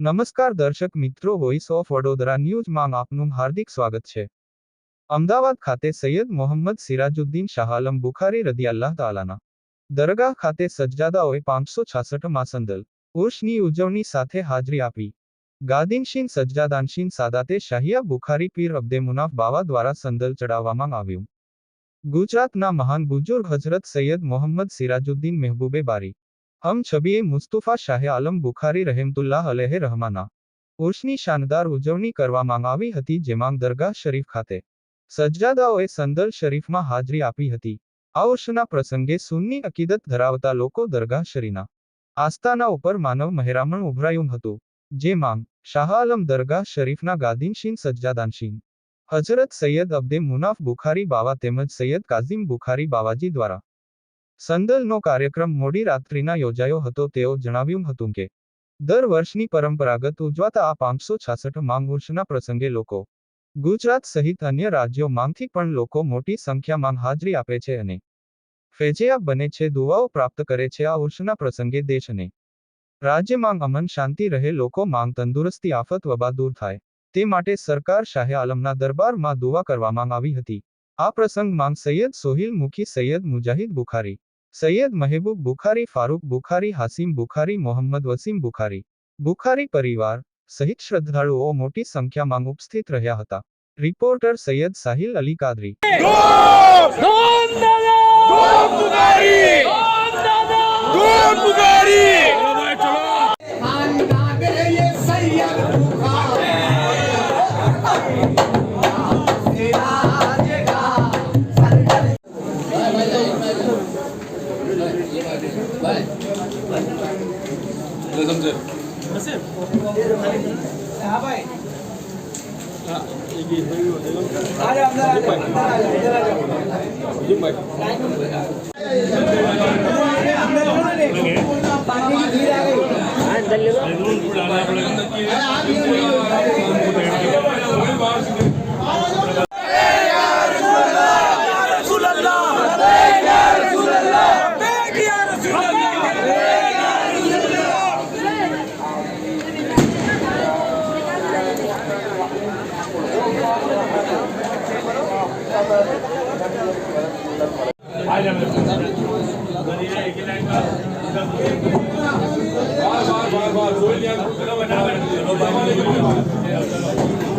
નમસ્કાર દર્શક મિત્રો વોઇસ ઓફ વડોદરા ન્યૂઝમાં આપનું હાર્દિક સ્વાગત છે. અમદાવાદ ખાતે સૈયદ મોહમ્મદ સિરાજુદ્દીન શાહ આલમ બુખારી રદિયાલ્લાહ તાલાના દરગાહ ખાતે સજ્જાદાઓએ પાંચસો છાસઠ સંદલ ઉર્ષની ઉજવણી સાથે હાજરી આપી. ગાદીનશીન સજ્જાદાનશીન સાદાતે શાહિયા બુખારી પીર અબ્દે મુનાફ બાવા દ્વારા સંદલ ચડાવવામાં આવ્યું. ગુજરાતના મહાન બુજુર્ગ હઝરત સૈયદ મોહમ્મદ સિરાજુદ્દીન મહેબૂબે બારી હમ છબીએ મુસ્તુફા શાહે આલમ બુખારી રહેમતુલ્લાહ અલેહે રહમાના ઉર્ષની શાનદાર ઉજવણી કરવામાં આવી હતી જેમાં દરગાહ શરીફ ખાતે સજ્જાદાઓએ સંદલ શરીફમાં હાજરી આપી હતી. આ ઉર્ષના પ્રસંગે સુન્ની અકીદત ધરાવતા લોકો દરગાહ શરીના આસ્થાના ઉપર માનવ મહેરામણ ઉભરાયું હતું. જેમાં શાહ આલમ દરગાહ શરીફના ગાદીનશીન સજ્જાદાનશીન હજરત સૈયદ અબ્દે મુનાફ બુખારી બાવા તેમજ સૈયદ કાઝિમ બુખારી બાવાજી દ્વારા સંદલનો કાર્યક્રમ મોડી રાત્રિના યોજાયો હતો, તેઓ જણાવ્યું હતું કે, દર વર્ષની પરંપરાગત ઉજવાતા આ પાંચસો છાસઠ માંગ ઉર્ષના પ્રસંગે લોકો ગુજરાત સહિત અન્ય રાજ્યો માંગથી પણ લોકો મોટી સંખ્યામાં હાજરી આપે છે અને ફેજેયા બને છે દુવાઓ પ્રાપ્ત કરે છે આ ઉર્ષના પ્રસંગે દેશને રાજ્યમાં અમન શાંતિ રહે, લોકો માંગ તંદુરસ્તી, આફત, વબા દૂર થાય, તે માટે સરકાર શાહે આલમના દરબારમાં દુવા કરવામાં આવી હતી. આ પ્રસંગમાં સૈયદ સોહિલ મુખી સૈયદ મુજાહિદ બુખારી સૈયદ મહેબૂબ બુખારી, ફારૂક બુખારી, હાસિમ બુખારી, મોહમ્મદ વસીમ બુખારી. બુખારી પરિવાર સહિત શ્રદ્ધાળુઓ મોટી સંખ્યામાં ઉપસ્થિત રહ્યા હતા. રિપોર્ટર સૈયદ સાહિલ અલી કાદરી. అందరిలో बार बार बार बार